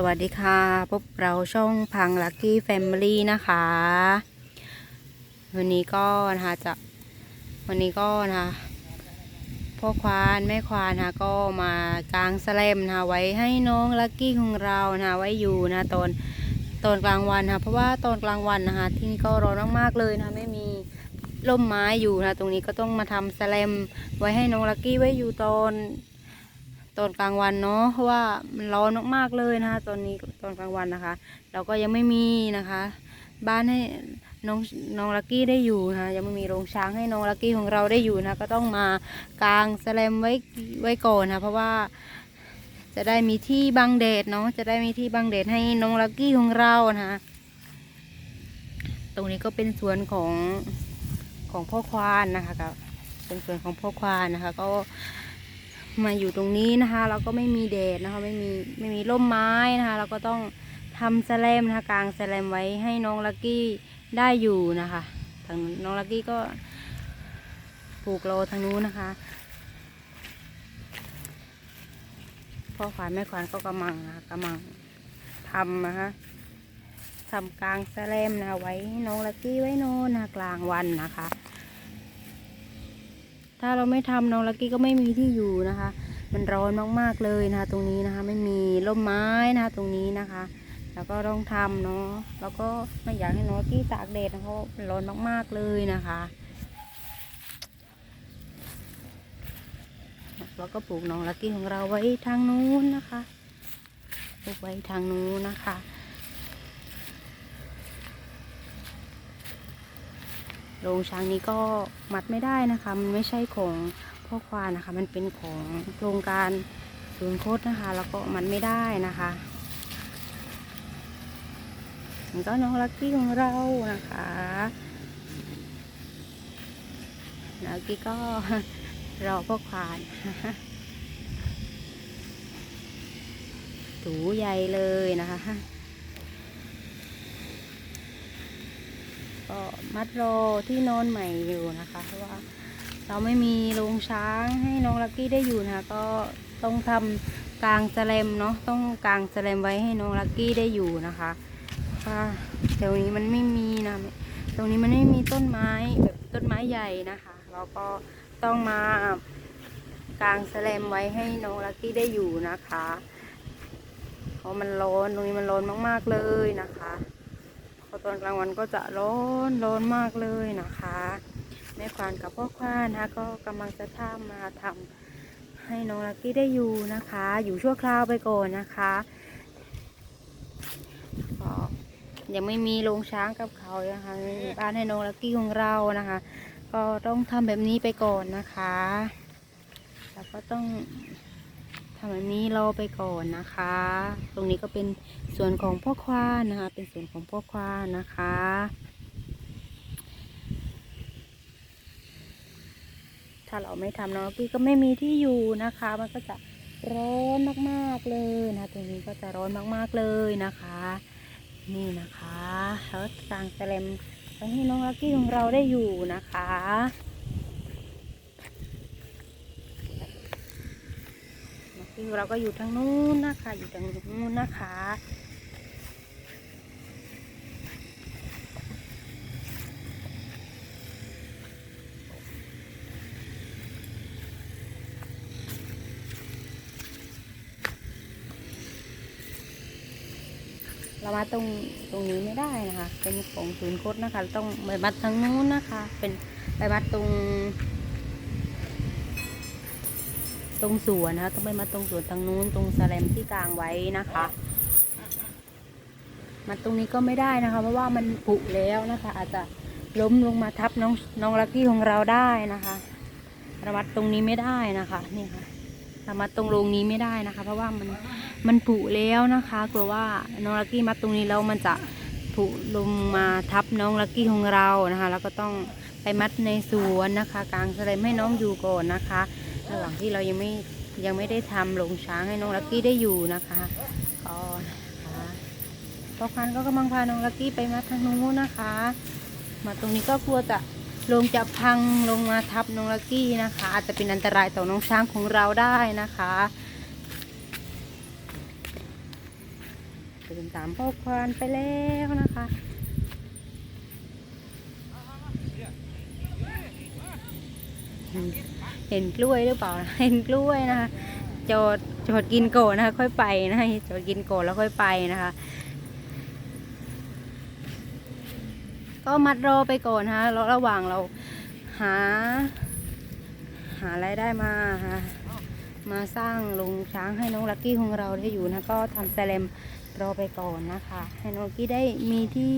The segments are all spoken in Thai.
สวัสดีค่ะ พบเราช่องพังลักกี้แฟมิลี่นะคะ วันนี้ก็นะคะจะวันนี้ก็นะคะพ่อควานแม่ควานนะคะก็มากางแสลมนะคะไว้ให้น้องลักกี้ของเรานะคะไว้อยู่นะตอนตอนกลางวันนะคะเพราะว่าตอนกลางวันนะคะที่นี่ก็ร้อนมากๆเลยนะคะไม่มีร่มไม้อยู่นะตรงนี้ก็ต้องมาทำแสลมไว้ให้น้องลักกี้ไว้อยู่ตอน ตอนกลางวันเนาะเพราะว่ามันร้อนมากๆเลยนะคะ ตอนนี้ตอนกลางวันนะคะ เราก็ยังไม่มีนะคะ บ้านให้น้องน้องลักกี้ได้อยู่นะคะยังไม่มีโรงช้างให้น้องลักกี้ของเราได้อยู่นะ ก็ต้องมากางแสลมไว้ไว้ก่อนนะเพราะว่าจะได้มีที่บังแดดเนาะจะได้มีที่บังแดดให้น้องลักกี้ของเรานะคะตรงนี้ก็เป็นสวนของของพ่อควานนะคะกับเป็นสวนของพ่อควานนะคะ ก็ มาอยู่ตรงนี้นะคะเราก็ไม่มีแดดนะคะไม่มีไม่มีร่มไม้นะคะเราก็ต้องทำแสลมนะคะกางแสลมไว้ให้น้องลักกี้ได้อยู่นะคะทางน้องลักกี้ก็ปลูกโลทางนู้นนะคะพ่อขวานแม่ขวานก็กำลังนะคะกำลังทำนะคะทำกลางแสลมนะะไว้ให้น้องลักกี้ไว้นอนนะะกลางวันนะคะ ถ้าเราไม่ทำน้องลักกี้ก็ไม่มีที่อยู่นะคะ มันร้อนมากๆเลยนะคะ ตรงนี้นะคะ ไม่มีร่มไม้นะคะตรงนี้นะคะ แล้วก็ต้องทำเนาะแล้วก็ไม่อยากให้น้องลักกี้ตากแดดนะเพราะมันร้อนมากๆเลยนะคะ แล้วก็ปลูกน้องลักกี้ของเราไว้ทางนู้นนะคะปลูกไว้ทางนู้นนะคะ โรงช้างนี้ก็มัดไม่ได้นะคะ มันไม่ใช่ของพ่อควานนะคะ มันเป็นของโครงการศูนย์โคตรนะคะ แล้วก็มันไม่ได้นะคะมันก็น้องลักกี้ของเรานะคะลักกี้ก็รอพ่อควานถูใหญ่เลยนะคะ ก็มัดรอที่นอนใหม่อยู่นะคะ เพราะว่าเราไม่มีโรงช้างให้น้องลักกี้ได้อยู่นะคะก็ต้องทำกลางแสลมเนาะต้องกลางแสลมไว้ให้น้องลักกี้ได้อยู่นะคะค่ะแถวนี้มันไม่มีนะตรงนี้มันไม่มีต้นไม้แบบต้นไม้ใหญ่นะคะเราก็ต้องมากางแสลมไว้ให้น้องลักกี้ได้อยู่นะคะ เพราะมันร้อนตรงนี้มันร้อนมากๆเลยนะคะ พอตอนกลางวันก็จะร้อนร้อนมากเลยนะคะแม่ควานกับพ่อควานนะคะก็กำลังจะทำมาทำให้น้องลักกี้ได้อยู่นะคะ อยู่ชั่วคราวไปก่อนนะคะก็ยังไม่มีโรงช้างกับเขานะคะไม่มีบ้านให้น้องลักกี้ของเรานะคะ ก็ต้องทำแบบนี้ไปก่อนนะคะ แล้วก็ต้อง ทำแบบนี้รอไปก่อนนะคะ ตรงนี้ก็เป็นส่วนของพ่อควานนะคะ เป็นส่วนของพ่อควานนะคะ ถ้าเราไม่ทำน้องกี้ก็ไม่มีที่อยู่นะคะ มันก็จะร้อนมากๆเลยนะ ตรงนี้ก็จะร้อนมากๆเลยนะคะ นี่นะคะแล้วกางแสลมไปให้น้องลักกี้ของเราได้อยู่นะคะ ที่ เราก็อยู่ทางนู้นนะคะ อยู่ทางนู้นนะคะเรามาตรงตรงนี้ไม่ได้นะคะ เป็นของศูนย์โคตนะคะ ต้องไปมัดทางนู้นนะคะ เป็นไปมัดตรง ตรงสวนนะคะต้องไปมาตรงสวนทางนู้นตรงแสลมที่กลางไว้นะคะมาตรงนี้ก็ไม่ได้นะคะ เพราะว่ามันผุแล้วนะคะ อาจจะล้มลงมาทับน้องน้องลักกี้ของเราได้นะคะระมัดตรงนี้ไม่ได้นะคะนี่ค่ะระมัดตรงโรงนี้ไม่ได้นะคะ เพราะว่ามันมันผุแล้วนะคะกลัวว่าน้องลักกี้มัดตรงนี้แล้วมันจะผุลงมาทับน้องลักกี้ของเรานะคะ แล้วก็ต้องไปมัดในสวนนะคะ กลางแสลมให้น้องอยู่ก่อนนะคะ ระหว่างที่เรายังไม่ยังไม่ได้ทำโรงช้างให้น้องลักกี้ได้อยู่นะคะก็นะคะพ่อพันก็กำลังพาน้องลักกี้ไปมาทางนู้นนะคะ มาตรงนี้ก็กลัวจะลงจะพังลงมาทับน้องลักกี้นะคะ อาจจะเป็นอันตรายต่อน้องช้างของเราได้นะคะเดินตามพ่อควานไปแล้วนะคะ เห็นกล้วยหรือเปล่า เห็นกล้วยนะคะจอดจอดกินโกนะคะ ค่อยไปนะคะจอดกินโกอนแล้วค่อยไปนะคะ ก็มัดรอไปก่อนนะคะแล้วระหว่างเราหา หารายได้มาหามาสร้างโรงช้างให้น้องลักกี้ของเราได้อยู่นะก็ทำแซลมรอไปก่อนนะคะ ให้น้องลักกี้ได้มีที่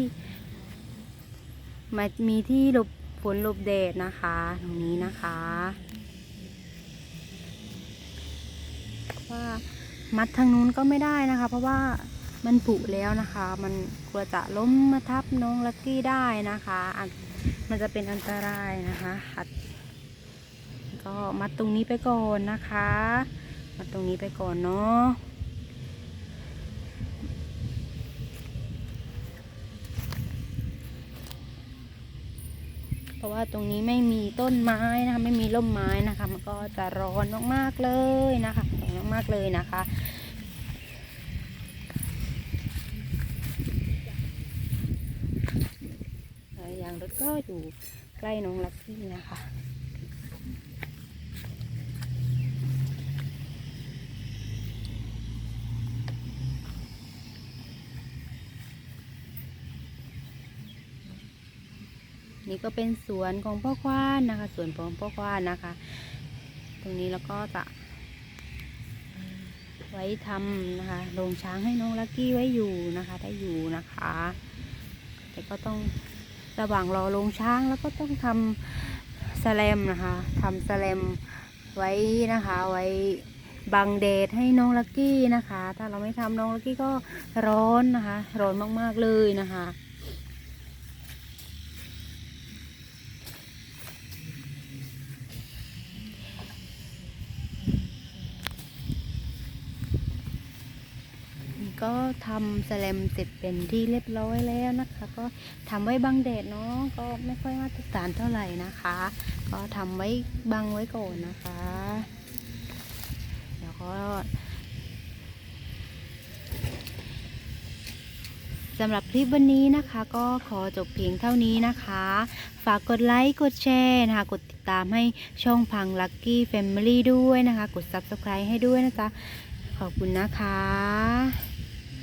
มามีที่หลบฝนหลบแดดนะคะ ตรงนี้นะคะ ว่ามัดทางนู้นก็ไม่ได้นะคะ เพราะว่ามันผุแล้วนะคะ มันกลัวจะล้มมาทับน้องลักกี้ได้นะคะอาจมันจะเป็นอันตรายนะคะหัดก็มัดตรงนี้ไปก่อนนะคะ มัดตรงนี้ไปก่อนเนาะเพราะว่าตรงนี้ไม่มีต้นไม้นะคะ ไม่มีร่มไม้นะคะ มันก็จะร้อนมากๆเลยนะคะ ร้อนมากๆเลยนะคะ ยางรถก็อยู่ใกล้น้องลักกี้นะคะนี่ก็เป็นสวนของพ่อควานนะคะ สวนของพ่อควานนะคะ ตรงนี้แล้วก็จะ ว้ทำนะคะโรงช้างให้น้องลักกี้ไว้อยู่นะคะ ได้อยู่นะคะ แต่ก็ต้องระหว่างรอโรงช้างแล้วก็ต้องทำแสแลมนะคะทำแสแลมไว้นะคะไว้บังแดดให้น้องลักกี้นะคะ ถ้าเราไม่ทำน้องลักกี้ก็ร้อนนะคะ ร้อนมากๆเลยนะคะ นี่ ก็ทำแสแลมเสร็จเป็นที่เรียบร้อยแล้วนะคะ ก็ทำไว้บังแดดเนาะก็ไม่ค่อยมาตรฐานเท่าไหร่นะคะ ก็ทำไว้บังไว้ก่อนนะคะแล้วก็สำหรับคลิปวันนี้นะคะก็ขอจบเพียงเท่านี้นะคะ ฝากกดไลค์กดแชร์นะคะ กดติดตามให้ช่องพัง Lucky Family ด้วยนะคะ กด Subscribe ให้ด้วยนะจ๊ะ ขอบคุณนะคะ